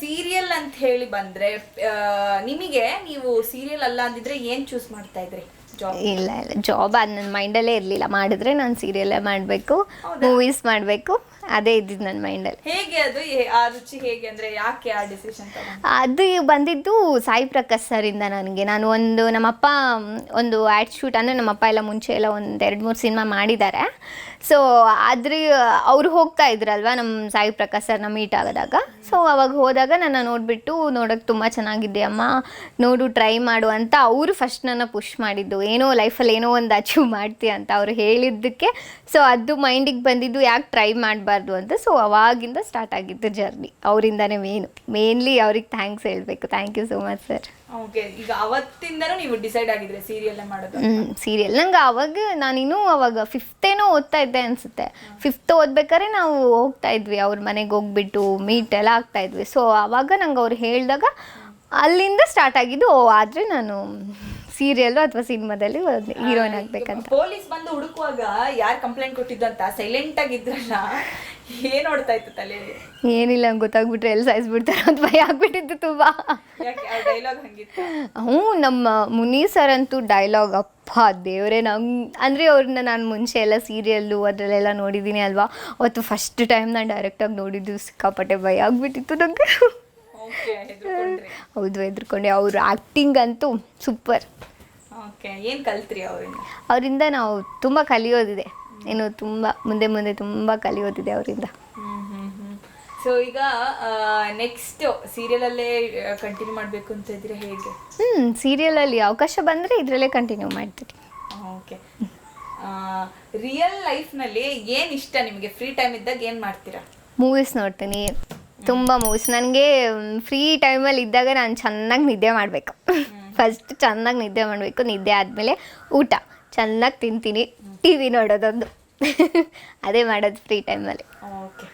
Serial ಅಂತ ಹೇಳಿ ಬಂದ್ರೆ ನಿಮಗೆ ನೀವು ಸೀರಿಯಲ್ ಅಲ್ಲ ಅಂದಿದ್ರೆ ಏನ್ ಚೂಸ್ ಮಾಡ್ತಾ ಇದ್ರಿ? ಜಾಬ್ ಇಲ್ಲ ಇಲ್ಲ. ಜಾಬ್ ಅದು ನನ್ನ ಮೈಂಡಲ್ಲೇ ಇರಲಿಲ್ಲ. ಮಾಡಿದ್ರೆ ನಾನು ಸೀರಿಯಲ್ಲೇ ಮಾಡಬೇಕು ಮೂವೀಸ್ ಮಾಡಬೇಕು. ಅದೇ ಇದ್ದಿದ್ದು ನನ್ನ ಮೈಂಡಲ್ಲಿ. ಹೇಗೆ ಅದು? ಏ- ಆ ರುಚಿ ಹೇಗೆ ಅಂದರೆ ಯಾಕೆ ಆ ಡಿಸಿಷನ್ ಅದು ಬಂದಿದ್ದು ಸಾಯಿ ಪ್ರಕಾಶ್ ಸರಿಂದ ನನಗೆ. ನಾನು ಒಂದು ನಮ್ಮಪ್ಪ ಮ್, ಒಂದು ಆ್ಯಡ್ ಶೂಟ್ ಅಂದರೆ ನಮ್ಮಪ್ಪ ಎಲ್ಲ ಮುಂಚೆ ಎಲ್ಲ ಒಂದು ಎರಡು ಮೂರು ಸಿನಿಮಾ ಮಾಡಿದ್ದಾರೆ. ಸೊ ಅದ್ರ ಅವ್ರು ಹೋಗ್ತಾ ಇದ್ರಲ್ವ ನಮ್ಮ ಸಾಯಿ ಪ್ರಕಾಶ್ ಸರ್ನ ಮೀಟ್ ಆಗೋದಾಗ? ಸೊ ಅವಾಗ ಹೋದಾಗ ನನ್ನ ನೋಡಿಬಿಟ್ಟು ನೋಡೋಕ್ಕೆ ತುಂಬ ಚೆನ್ನಾಗಿದೆ ಅಮ್ಮ ನೋಡು ಟ್ರೈ ಮಾಡು ಅಂತ ಅವರು ಫಸ್ಟ್ ನನ್ನ ಪುಷ್ ಮಾಡಿದ್ದು. ಏನೋ ಲೈಫಲ್ಲಿ ಏನೋ ಒಂದು ಅಚೀವ್ ಮಾಡ್ತೀಯ ಅಂತ ಅವರು ಹೇಳಿದ್ದಕ್ಕೆ. ಸೊ ಅದು ಮೈಂಡಿಗೆ ಬಂದಿದ್ದು ಯಾಕೆ ಟ್ರೈ ಮಾಡಬಾರ್ದು ಅಂತ. ಸೊ ಅವಾಗಿಂದ ಸ್ಟಾರ್ಟ್ ಆಗಿದ್ದು ಜರ್ನಿ ಅವರಿಂದಾನೇ ಮೇನ್ ಮೇನ್ಲಿ ಅವ್ರಿಗೆ ಥ್ಯಾಂಕ್ಸ್ ಹೇಳಬೇಕು. Thank you so much sir okay ಈಗ ಅವತ್ತಿಂದನೂ ನೀವು ಡಿಸೈಡ್ ಆಗಿದ್ರೆ ಸೀರಿಯಲ್ ಮಾಡೋದು ಹ್ಞೂ ಸೀರಿಯಲ್ ನಂಗೆ ಅವಾಗ ನಾನಿನ್ನೂ ಅವಾಗ ಫಿಫ್ತೇನೋ ಓದ್ತಾ ಇದ್ದೆ ಅನಿಸುತ್ತೆ. ಫಿಫ್ತ್ ಓದ್ಬೇಕಾದ್ರೆ ನಾವು ಹೋಗ್ತಾ ಇದ್ವಿ. ಅವ್ರ ಮನೆಗೆ ಹೋಗ್ಬಿಟ್ಟು ಮೀಟ್ ಎಲ್ಲ ಆಗ್ತಾ ಇದ್ವಿ. ಸೊ ಅವಾಗ ನಂಗೆ ಅವ್ರು ಹೇಳಿದಾಗ ಅಲ್ಲಿಂದ ಸ್ಟಾರ್ಟ್ ಆಗಿದ್ದು. ಓ ಆದರೆ ನಾನು ಸೀರಿಯಲ್ಲು ಅಥವಾ ಸಿನಿಮಾದಲ್ಲಿ ಹೀರೋಯಿನ್ ಆಗ್ಬೇಕಂತ. ಪೊಲೀಸ್ ಬಂದು ಹುಡುಕುವಾಗ ಯಾರು ಕಂಪ್ಲೇಂಟ್ ಕೊಟ್ಟಿದ್ದಂತ? ಸೈಲೆಂಟ್ ಆಗಿದ್ರಲ್ಲ ಏನ್ ನೋಡ್ತಾ ಇತ್ತು ತಲೆಯಲ್ಲಿ ಏನಿಲ್ಲ ನಂಗೆ ಗೊತ್ತಾಗ್ಬಿಟ್ರೆ ಎಲ್ಲಿ ಸಾಯಿಸ್ಬಿಡ್ತಾರೆ ಅಂತ ಭಯ ಆಗ್ಬಿಟ್ಟಿತ್ತು ತುಂಬಾ. ಡೈಲಾಗ್ ಹಂಗಿತ್ತು? ಹ್ಞೂ ನಮ್ಮ ಮುನಿ ಸರ್ ಅಂತೂ ಡೈಲಾಗ್ ಅಪ್ಪ ದೇವರೇ ನಂಗೆ ಅಂದರೆ ಅವ್ರನ್ನ ನಾನು ಮುಂಚೆ ಎಲ್ಲ ಸೀರಿಯಲ್ಲು ಅದರಲ್ಲೆಲ್ಲ ನೋಡಿದ್ದೀನಿ ಅಲ್ವಾ? ಅವತ್ತು ಫಸ್ಟ್ ಟೈಮ್ ನಾನು ಡೈರೆಕ್ಟಾಗಿ ನೋಡಿದ್ದು ಸಿಕ್ಕಾಪಟ್ಟೆ ಭಯ ಆಗ್ಬಿಟ್ಟಿತ್ತು ಹೆದರ್ಕೊಂಡ್ರಿ ಹೌದು ಹೆದ್ರುಕೊಂಡೆ ಅವ್ರ ಆ್ಯಕ್ಟಿಂಗ್ ಅಂತೂ ಸೂಪರ್ ಓಕೆ ಏನು ಕಲ್ತ್ರಿ ಅವರಿಂದ ಅವರಿಂದ ನಾವು ತುಂಬ ಕಲಿಯೋದಿದೆ. ಏನು ತುಂಬ ಮುಂದೆ ಮುಂದೆ ತುಂಬ ಕಲಿಯೋದಿದೆ ಅವರಿಂದ. ಸೊ ಈಗ ನೆಕ್ಸ್ಟ್ ಸೀರಿಯಲಲ್ಲೇ ಕಂಟಿನ್ಯೂ ಮಾಡಬೇಕು ಅಂತ ಇದ್ರೆ ಹೇಗೆ? ಹ್ಞೂ ಸೀರಿಯಲಲ್ಲಿ ಅವಕಾಶ ಬಂದರೆ ಇದರಲ್ಲೇ ಕಂಟಿನ್ಯೂ ಮಾಡ್ತೀನಿ ಓಕೆ ರಿಯಲ್ ಲೈಫ್ನಲ್ಲಿ ಏನು ಇಷ್ಟ ನಿಮಗೆ? ಫ್ರೀ ಟೈಮ್ ಇದ್ದಾಗ ಏನು ಮಾಡ್ತೀರಾ? ಮೂವೀಸ್ ನೋಡ್ತೀನಿ. ತುಂಬ ಮೂವೀಸ್ ನನಗೆ ಫ್ರೀ ಟೈಮಲ್ಲಿ ಇದ್ದಾಗ ನಾನು ಚೆನ್ನಾಗಿ ನಿದ್ದೆ ಮಾಡಬೇಕು. ಫಸ್ಟ್ ಚೆನ್ನಾಗಿ ನಿದ್ದೆ ಮಾಡಬೇಕು. ನಿದ್ದೆ ಆದಮೇಲೆ ಊಟ. ಚೆನ್ನಾಗಿ ತಿಂತೀನಿ. T V ನೋಡೋದೊಂದು. ಅದೇ ಮಾಡೋದು ಫ್ರೀ ಟೈಮಲ್ಲಿ ಓಕೆ.